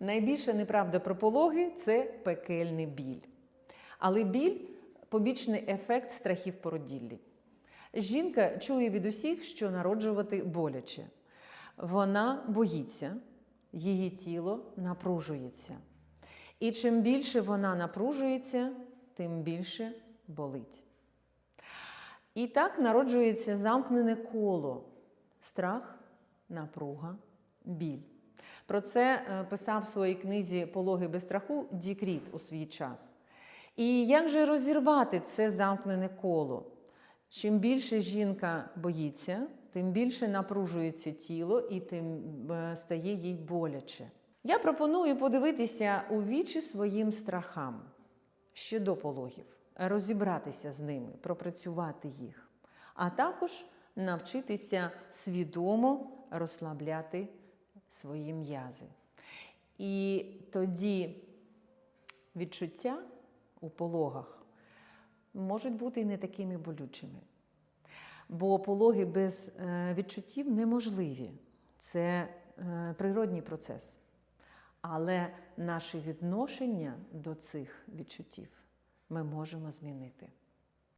Найбільша неправда про пологи це пекельний біль. Але біль побічний ефект страхів породіллі. Жінка чує від усіх, що народжувати боляче. Вона боїться, її тіло напружується. І чим більше вона напружується, тим більше болить. І так народжується замкнене коло страх, напруга, біль. Про це е, писав в своїй книзі Пологи без страху Дікріт у свій час. І як же розірвати це замкнене коло? Чим більше жінка боїться, тим більше напружується тіло і тим е, стає їй боляче. Я пропоную подивитися у вічі своїм страхам ще до пологів, розібратися з ними, пропрацювати їх, а також навчитися свідомо розслабляти свої м'язи. І тоді відчуття у пологах можуть бути і не такими болючими. Бо пологи без е, відчуттів неможливі. Це е, природній процес. Але наше відношення до цих відчуттів ми можемо змінити.